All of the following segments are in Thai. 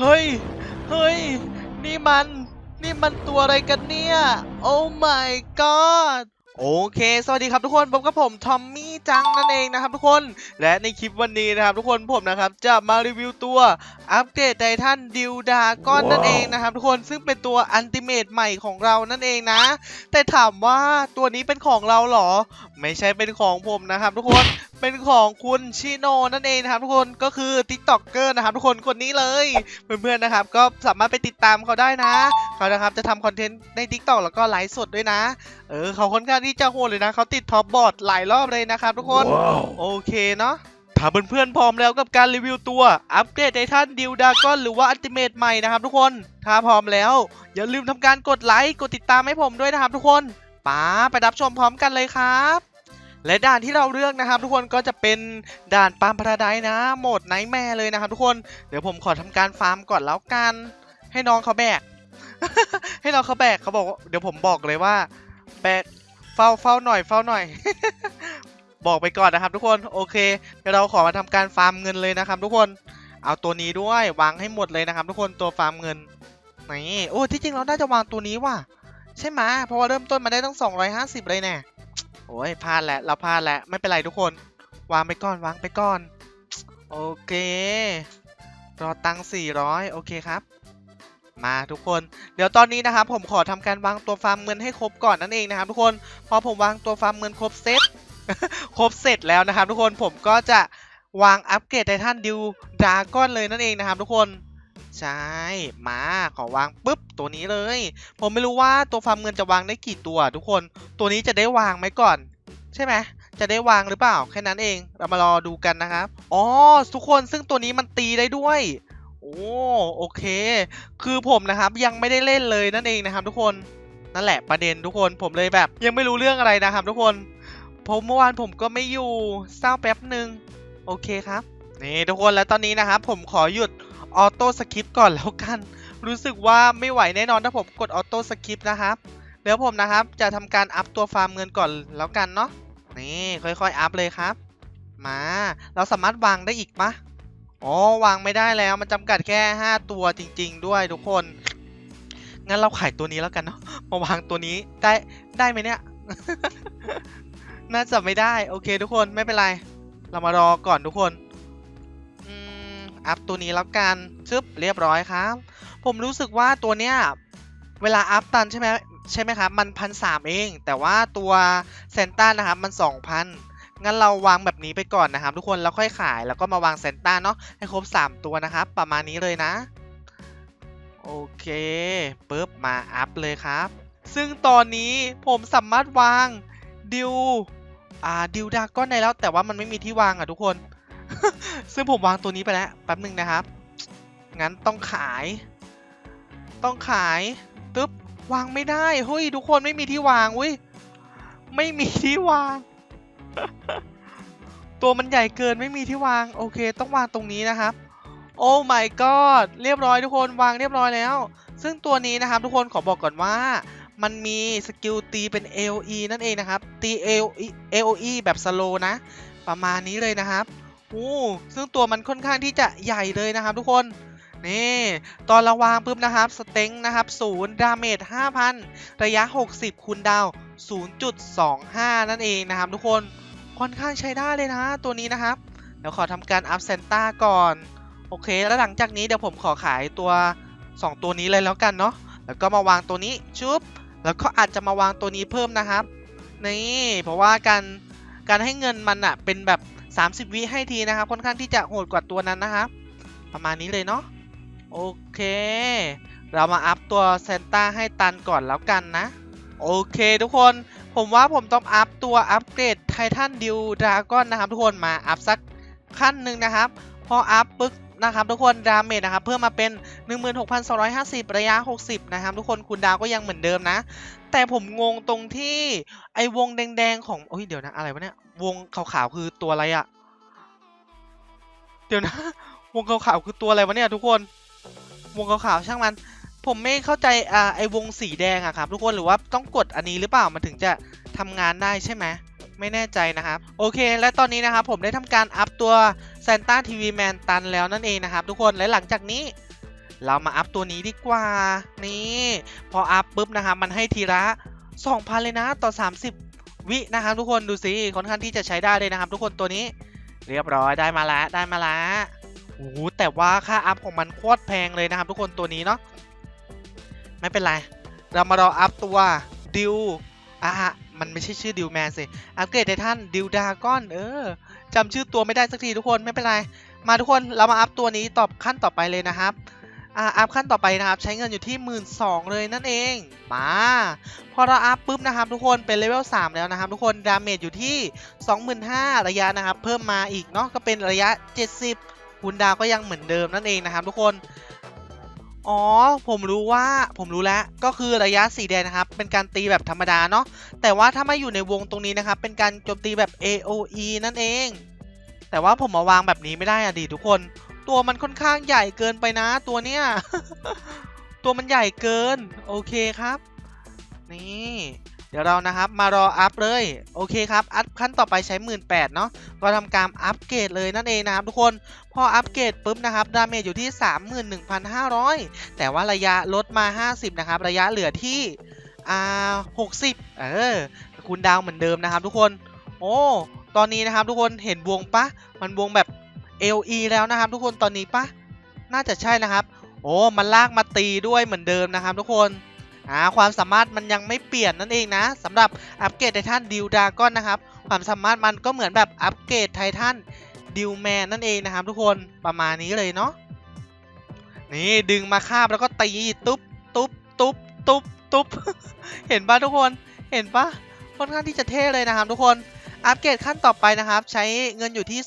เฮ้ย เฮ้ย นี่มัน นี่มันตัวอะไรกันเนี่ย โอ้ my god โอเค สวัสดีครับทุกคนผมกับผมทอมมี่จังนั่นเองนะครับทุกคน และในคลิปวันนี้นะครับทุกคนผมนะครับจะมารีวิวตัวอัปเดตไททันดิวดาก้อนนั่นเองนะครับทุกคนซึ่งเป็นตัวอันติเมตใหม่ของเรานั่นเองนะ แต่ถามว่าตัวนี้เป็นของเราเหรอ ไม่ใช่เป็นของผมนะครับทุกคนเป็นของคุณชิโนนั่นเองนะครับทุกคนก็คือ TikToker นะครับทุกคนคนนี้เลยเพื่อนๆนะครับ ก็สามารถไปติดตามเขาได้นะ เขานะครับจะทำคอนเทนต์ใน TikTok แล้วก็ไลฟ์สดด้วยนะ เออเขาค่อนข้างที่จะโหดเลยนะเขาติดท็อปบอร์ดหลายรอบเลยนะครับทุกคน โอเคเนาะถ้าเพื่อนๆพร้อมแล้วกับการรีวิวตัว อัปเดตไททันดิวดากอนหรือว่าอัลติเมตใหม่นะครับทุกคน ถ้าพร้อมแล้ว อย่าลืมทำการกดไลค์กดติดตามให้ผมด้วยนะครับทุกคนป้าไปรับชมพร้อมกันเลยครับ และด่านที่เราเลือกนะครับ ทุกคนก็จะเป็นด่านปาล์มพาราไดนะโหมดไนท์แม่เลยนะครับ ทุกคนเดี๋ยวผมขอทำการฟาร์มก่อนแล้วกัน ให้น้องเขาแบก ให้น้องเขาแบกเขาบอกว่าเดี๋ยวผมบอกเลยว่าแบกเฝ้าเฝ้าหน่อยเฝ้าหน่อย บอกไปก่อนนะครับ ทุกคนโอเคเดี๋ยวเราขอมาทำการฟาร์มเงินเลยนะครับ ทุกคนเอาตัวนี้ด้วยวางให้หมดเลยนะครับ ทุกคนตัวฟาร์มเงินนี่โอ้ที่จริงเราน่าจะวางตัวนี้ว่ะใช่ไหมเพราะว่าเริ่มต้นมาได้ต้อง250 เลยแน่ โอ้ยพลาดแล้วเราพลาดแล้วไม่เป็นไรทุกคน วางไปก่อนวางไปก่อน โอเค รอตังค์400 โอเคครับ มาทุกคน เดี๋ยวตอนนี้นะครับ ผมขอทำการวางตัวฟาร์มเงินให้ครบก่อนนั่นเองนะครับทุกคนพอผมวางตัวฟาร์มเงินครบเซตครบเสร็จแล้วนะครับ ทุกคนผมก็จะวางอัปเกรดไททันดิวดราก้อนเลยนั่นเองนะครับทุกคน ใช่ มาขอวางปุ๊บตัวนี้เลย ผมไม่รู้ว่าตัวฟาร์มเงินจะวางได้กี่ตัว ทุกคน ตัวนี้จะได้วางไหมก่อน ใช่ไหมจะได้วางหรือเปล่าแค่นั้นเอง เรามารอดูกันนะครับ อ๋อ ทุกคนซึ่งตัวนี้มันตีได้ด้วย โอ้โอเค คือผมนะครับยังไม่ได้เล่นเลยนั่นเองนะครับ ทุกคนนั่นแหละประเด็นทุกคนผมเลยแบบ ยังไม่รู้เรื่องอะไรนะครับ ทุกคนผมเมื่อวานผมก็ไม่อยู่เศร้าแป๊บหนึ่งโอเคครับนี่ทุกคนแล้วตอนนี้นะครับผมขอหยุด ออโต้สคริปก่อนแล้วกัน รู้สึกว่าไม่ไหวแน่นอนถ้าผมกดออโต้สคริปนะครับเดี๋ยวผมนะครับจะทำการอัพตัวฟาร์มเงินก่อนแล้วกันเนาะนี่ค่อยๆอัพเลยครับ มา เราสามารถวางได้อีกปะอ๋อวางไม่ได้แล้วมันจำกัดแค่ 5 ตัวจริง ๆ ด้วยทุกคนงั้นเราขายตัวนี้แล้วกันเนาะมาวางตัวนี้ได้ได้ไหมเนี่ยน่าจะไม่ได้โอเคทุกคนไม่เป็นไร เรามารอก่อนทุกคน อัพตัวนี้แล้วกันชึบเรียบร้อยครับ ผมรู้สึกว่าตัวเนี้ยเวลาอัพตันใช่ไหมใช่ไหมครับ มันพันสามเอง แต่ว่าตัวเซนต้านะครับมันสองพันงั้นเราวางแบบนี้ไปก่อนนะครับ ทุกคนแล้วค่อยขายแล้วก็มาวางเซนต้าเนาะให้ครบ 3 ตัวนะครับ ประมาณนี้เลยนะ โอเคปุ๊บมาอัพเลยครับ ซึ่งตอนนี้ผมสามารถวางดิวอ่าดิวดากอนได้แล้วแต่ว่ามันไม่มีที่วางอะทุกคน ซึ่งผมวางตัวนี้ไปแล้วแป๊บหนึ่งนะครับ งั้นต้องขาย ต้องขายตึ๊บวางไม่ได้เฮ้ยทุกคนไม่มีที่วางเว้ยไม่มีที่วาง ตัวมันใหญ่เกินไม่มีที่วาง โอเค ต้องวางตรงนี้นะครับ โอ้ my god เรียบร้อยทุกคนวางเรียบร้อยแล้ว ซึ่งตัวนี้นะครับ ทุกคนขอบอกก่อนว่า มันมีสกิลตีเป็น AOE นั่นเองนะครับตี AOE AOE แบบสโลนะ ประมาณนี้เลยนะครับ ซึ่งตัวมันค่อนข้างที่จะใหญ่เลยนะครับทุกคน นี่ ตอนราวางปุ๊บนะครับ สเต็งนะครับ0ดาเมจ5,000 ระยะ 60 คูณดาว 0.25 นั่นเองนะครับทุกคน ค่อนข้างใช้ได้เลยนะ ตัวนี้นะครับ เดี๋ยวขอทำการอัพเซนต้าก่อน โอเค แล้วหลังจากนี้เดี๋ยวผมขอขายตัว 2 ตัวนี้เลยแล้วกันเนาะ แล้วก็มาวางตัวนี้ชุบ แล้วก็อาจจะมาวางตัวนี้เพิ่มนะครับ นี่ เพราะว่าการการให้เงินมันอะเป็นแบบ 30 วิให้ทีนะครับ ค่อนข้างที่จะโหดกว่าตัวนั้นนะครับ ประมาณนี้เลยเนาะโอเค เรามาอัพตัวเซนต้าให้ตันก่อนแล้วกันนะ โอเคทุกคนผมว่าผมต้องอัพตัวอัปเกรดไททันดิวดราก้อนนะครับทุกคนมาอัพสักขั้นหนึ่งนะครับ พออัพปึ๊กนะครับทุกคนดาเมจนะครับเพิ่มมาเป็น 16,250 ระยะ 60 นะครับ ทุกคนคูณดาวก็ยังเหมือนเดิมนะ แต่ผมงงตรงที่ไอวงแดงๆของโอ้ยเดี๋ยวนะอะไรวะเนี่ย วงขาวๆคือตัวอะไรอะเดี๋ยวนะ วงขาวๆคือตัวอะไรวะเนี่ยทุกคน วงขาวๆช่างมัน ผมไม่เข้าใจอ่าไอวงสีแดงอะครับทุกคนหรือว่าต้องกดอันนี้หรือเปล่ามันถึงจะทำงานได้ใช่ไหมไม่แน่ใจนะครับ โอเค และตอนนี้นะครับผมได้ทำการอัพตัว Santa TV Man ตันแล้วนั่นเองนะครับทุกคนและหลังจากนี้ เรามาอัพตัวนี้ดีกว่า นี่ พออัพปุ๊บนะครับมันให้ทีละ2,000 เลยนะต่อ 30 วินะครับทุกคนดูสิค่อนข้างที่จะใช้ได้เลยนะครับ ทุกคนตัวนี้เรียบร้อยได้มาแล้วได้มาแล้วโอ้โหแต่ว่าค่าอัพของมันโคตรแพงเลยนะครับ ทุกคนตัวนี้เนาะไม่เป็นไร เรามารออัพตัวดิวอะมันไม่ใช่ชื่อดิวแมนสิอัปเกรดไททันดิวดาก้อนเออจำชื่อตัวไม่ได้สักทีทุกคนไม่เป็นไร มาทุกคนเรามาอัพตัวนี้ตอบขั้นต่อไปเลยนะครับ อ่าอัพขั้นต่อไปนะครับ ใช้เงินอยู่ที่ 1 2ื่นเลยนั่นเองมาพอเราอัพปุ๊บนะครับ ทุกคนเป็นเลเวล3แล้วนะครับ ทุกคนดาเมจอยู่ที่ 25,000ระยะนะครับ เพิ่มมาอีกเนาะก็เป็นระยะ 70คูณดาวก็ยังเหมือนเดิมนั่นเองนะครับ ทุกคนอ๋อ ผมรู้ว่าผมรู้แล้ว ก็คือระยะสีแดงนะครับ เป็นการตีแบบธรรมดาเนาะแต่ว่าถ้าไม่อยู่ในวงตรงนี้นะครับ เป็นการโจมตีแบบ AOE นั่นเอง แต่ว่าผมมาวางแบบนี้ไม่ได้อะดิทุกคน ตัวมันค่อนข้างใหญ่เกินไปนะตัวเนี้ย ตัวมันใหญ่เกิน โอเคครับ นี่ เดี๋ยวเรานะครับมารออัพเลย โอเคครับ อัพขั้นต่อไปใช้ 1 8ื่นเนาะ ก็ทำการอัปเกรดเลยนั่นเองนะครับทุกคน พออัปเกรดปุ๊บนะครับดาเมจอยู่ที่ 31,500 แต่ว่าระยะลดมา 50 นะครับ ระยะเหลือที่ อ่า60เออคูณดาวเหมือนเดิมนะครับทุกคน โอ้ ตอนนี้นะครับทุกคนเห็นวงปะ มันวงแบบ LE แล้วนะครับ ทุกคนตอนนี้ปะน่าจะใช่นะครับ โอ้มันลากมาตีด้วยเหมือนเดิมนะครับ ทุกคนอ่าความสามารถมันยังไม่เปลี่ยนนั่นเองนะสำหรับอัปเกรดไททันดิวดากอนนะครับ ความสามารถมันก็เหมือนแบบอัปเกรดไททันดิวแมนนั่นเองนะครับ ทุกคนประมาณนี้เลยเนาะนี่ดึงมาคาบแล้วก็ตีตุ๊บตุ๊บตุ๊บตุ๊บตุ๊บเห็นปะทุกคนเห็นปะค่อนข้างที่จะเท่เลยนะครับทุกคน อัปเกรดขั้นต่อไปนะครับ ใช้เงินอยู่ที่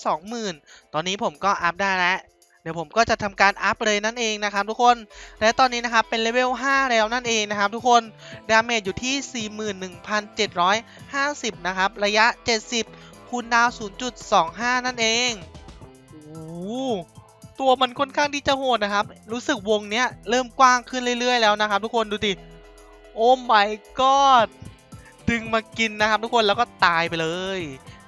20,000 ตอนนี้ผมก็อัพได้แล้วเดี๋ยวผมก็จะทำการอัพเลยนั่นเองนะครับทุกคน และตอนนี้นะครับเป็นเลเวล 5 แล้วนั่นเองนะครับทุกคน ดาเมจอยู่ที่ 41,750 นะครับ ระยะ 70 คูณดาว 0.25 นั่นเอง โอ้ตัวมันค่อนข้างที่จะโหดนะครับ รู้สึกวงเนี้ยเริ่มกว้างขึ้นเรื่อยๆแล้วนะครับทุกคนดูดิ โอ้ my god ดึงมากินนะครับทุกคนแล้วก็ตายไปเลย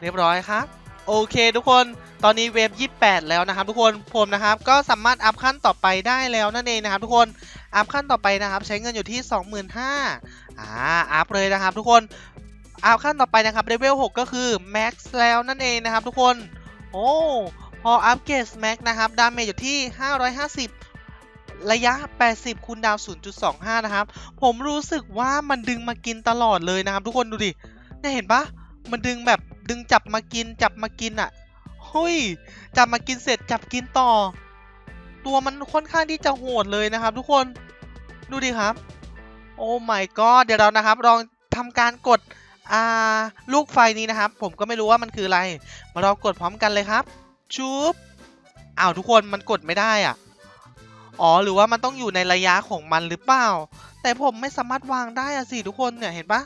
เรียบร้อยครับโอเคทุกคนตอนนี้เวฟ28 แล้วนะครับ ทุกคนผมนะครับก็สามารถอัพขั้นต่อไปได้แล้วนั่นเองนะครับ ทุกคนอัพขั้นต่อไปนะครับ ใช้เงินอยู่ที่ 25,000อ่าอัพเลยนะครับทุกคนอัพขั้นต่อไปนะครับเลเวล6ก็คือ Max แล้วนั่นเองนะครับ ทุกคนโอ้พออัพเกรด Max นะครับดาเมจอยู่ที่ 550 ระยะ 80 คูณดาว 0.25 นะครับ ผมรู้สึกว่ามันดึงมากินตลอดเลยนะครับทุกคนดูดิเนี่ยเห็นปะมันดึงแบบดึงจับมากินจับมากินอะ่ะเฮ้ยจับมากินเสร็จจับกินต่อ ตัวมันค่อนข้างที่จะโหดเลยนะครับ ทุกคนดูดิครับ โอ้ my god เดี๋ยวเรานะครับลองทำการกดอ่าลูกไฟนี้นะครับ ผมก็ไม่รู้ว่ามันคืออะไร มาลองกดพร้อมกันเลยครับชุบอ้าวทุกคนมันกดไม่ได้อะ อ๋อหรือว่ามันต้องอยู่ในระยะของมันหรือเปล่า แต่ผมไม่สามารถวางได้อะสิทุกคนเนี่ยเห็นปะ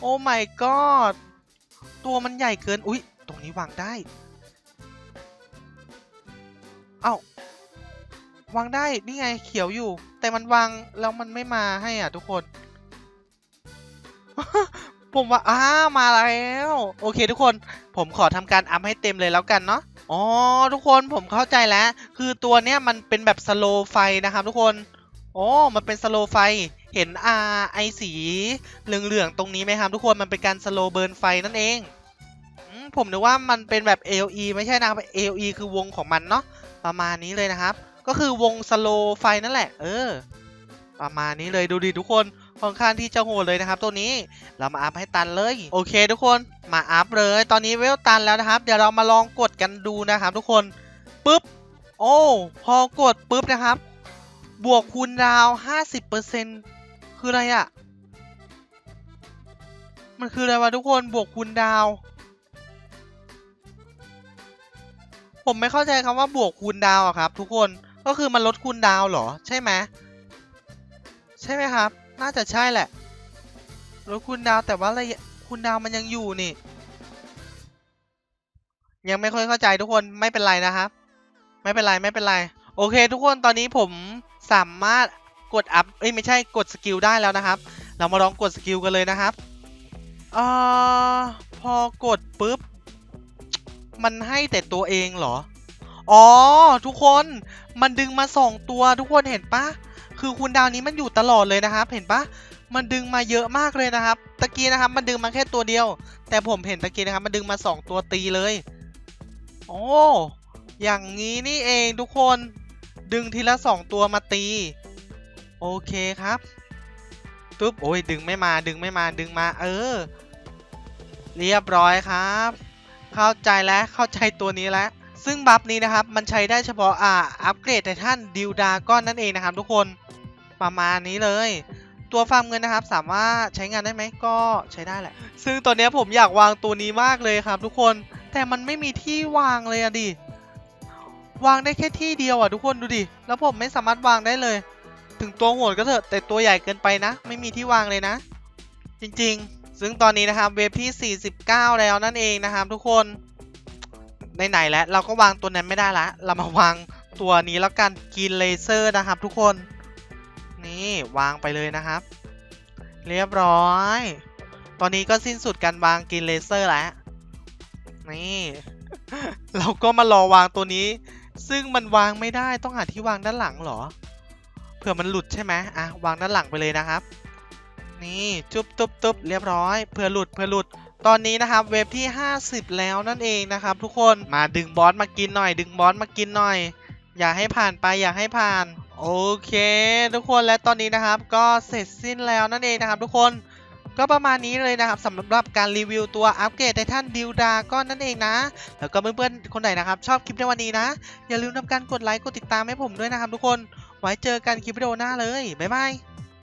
โอ้ my god ตัวมันใหญ่เกิน อุ๊ย ตรงนี้วางได้ เอ้าวางได้นี่ไงเขียวอยู่ แต่มันวางแล้วมันไม่มาให้อะทุกคน ผมว่าอ้ามาแล้ว โอเคทุกคน ผมขอทำการอัพให้เต็มเลยแล้วกันเนาะ อ๋อทุกคนผมเข้าใจแล้ว คือตัวเนี้ยมันเป็นแบบสโลไฟนะครับทุกคนโอ้มันเป็นสโลไฟเห็นอาไอสีเหลืองๆตรงนี้ไหมครับทุกคนมันเป็นการสโลเบิร์นไฟนั่นเองอผมนึกว่ามันเป็นแบบ AOE ไม่ใช่นะครับ AOE คือวงของมันเนาะประมาณนี้เลยนะครับ ก็คือวงสโลไฟนั่นแหละ เออ ประมาณนี้เลยดูดิทุกคน ค่อนข้างที่จะโหดเลยนะครับ ตัวนี้เรามาอัพให้ตันเลย โอเค ทุกคนมาอัพเลย ตอนนี้เวลตันแล้วนะครับ เดี๋ยวเรามาลองกดกันดูนะครับ ทุกคนปึ๊บโอ้พอกดปุ๊บนะครับ บวกคูณดาว 50%คืออะไรอะ่ะ มันคืออะไรวะทุกคนบวกคูณดาวผมไม่เข้าใจคำว่าบวกคูณดาวอะครับ ทุกคนก็คือมันลดคูณดาวเหรอ ใช่ไหมใช่ไหมครับ น่าจะใช่แหละลดคูณดาวแต่ว่าระยะคูณดาวมันยังอยู่นี่ ยังไม่ค่อยเข้าใจทุกคนไม่เป็นไรนะครับ ไม่เป็นไรไม่เป็นไร โอเค ทุกคนตอนนี้ผมสามารถกดอัพเอ้ยไม่ใช่กดสกิลได้แล้วนะครับ เรามาลองกดสกิลกันเลยนะครับเอ่อพอกดปุ๊บ มันให้แต่ตัวเองเหรอ อ๋อ ทุกคนมันดึงมาสองตัวทุกคนเห็นปะ คือคูณดาวนี้มันอยู่ตลอดเลยนะครับ เห็นปะมันดึงมาเยอะมากเลยนะครับ ตะกี้นะครับ มันดึงมาแค่ตัวเดียว แต่ผมเห็นตะกี้นะครับ มันดึงมาสองตัวตีเลย โอ้ อย่างนี้นี่เองทุกคน ดึงทีละสองตัวมาตี โอเคครับตุ๊บ โอ้ย ดึงไม่มา ดึงไม่มา ดึงมา เออ เรียบร้อยครับ เข้าใจแล้ว เข้าใจตัวนี้แล้ว ซึ่งบัฟนี้นะครับ มันใช้ได้เฉพาะ อ่า อัปเกรดไททันดิวดาก้อนนั่นเองนะครับทุกคน ประมาณนี้เลย ตัวฟาร์มเงินนะครับ สามารถใช้งานได้ไหมก็ใช้ได้แหละ ซึ่งตอนนี้ผมอยากวางตัวนี้มากเลยครับทุกคนแต่มันไม่มีที่วางเลยอะดิวางได้แค่ที่เดียวอะทุกคนดูดิแล้วผมไม่สามารถวางได้เลย ถึงตัวโหดก็เถอะแต่ตัวใหญ่เกินไปนะ ไม่มีที่วางเลยนะ จริงๆ ซึ่งตอนนี้นะครับเวฟที่ 49 แล้วนั่นเองนะครับทุกคนไหนๆแล้วเราก็วางตัวนั้นไม่ได้ละ เรามาวางตัวนี้แล้วกันกินเลเซอร์นะครับทุกคน นี่วางไปเลยนะครับ เรียบร้อย ตอนนี้ก็สิ้นสุดการวางกินเลเซอร์แล้วนี่ เราก็มารอวางตัวนี้ ซึ่งมันวางไม่ได้ต้องหาที่วางด้านหลังเหรอเผื่อมันหลุดใช่ไหมอะวางด้านหลังไปเลยนะครับ นี่จุ๊บตุ๊บตุ๊บเรียบร้อยเผื่อหลุดเผื่อหลุดตอนนี้นะครับเวฟที่ 50 แล้วนั่นเองนะครับ ทุกคนมาดึงบอสมากินหน่อย ดึงบอสมากินหน่อย อย่าให้ผ่านไปอย่าให้ผ่าน โอเค ทุกคนและตอนนี้นะครับ ก็เสร็จสิ้นแล้วนั่นเองนะครับ ทุกคนก็ประมาณนี้เลยนะครับสำหรับการรีวิวตัวอัปเกรดไททันดิวดาก้อนนั่นเองนะ แล้วก็เพื่อนๆคนไหนนะครับ ชอบคลิปในวันนี้นะ อย่าลืมทำการกดไลค์กดติดตามให้ผมด้วยนะครับ ทุกคนไว้เจอกันคลิปวิดีโอหน้าเลยบ๊ายบาย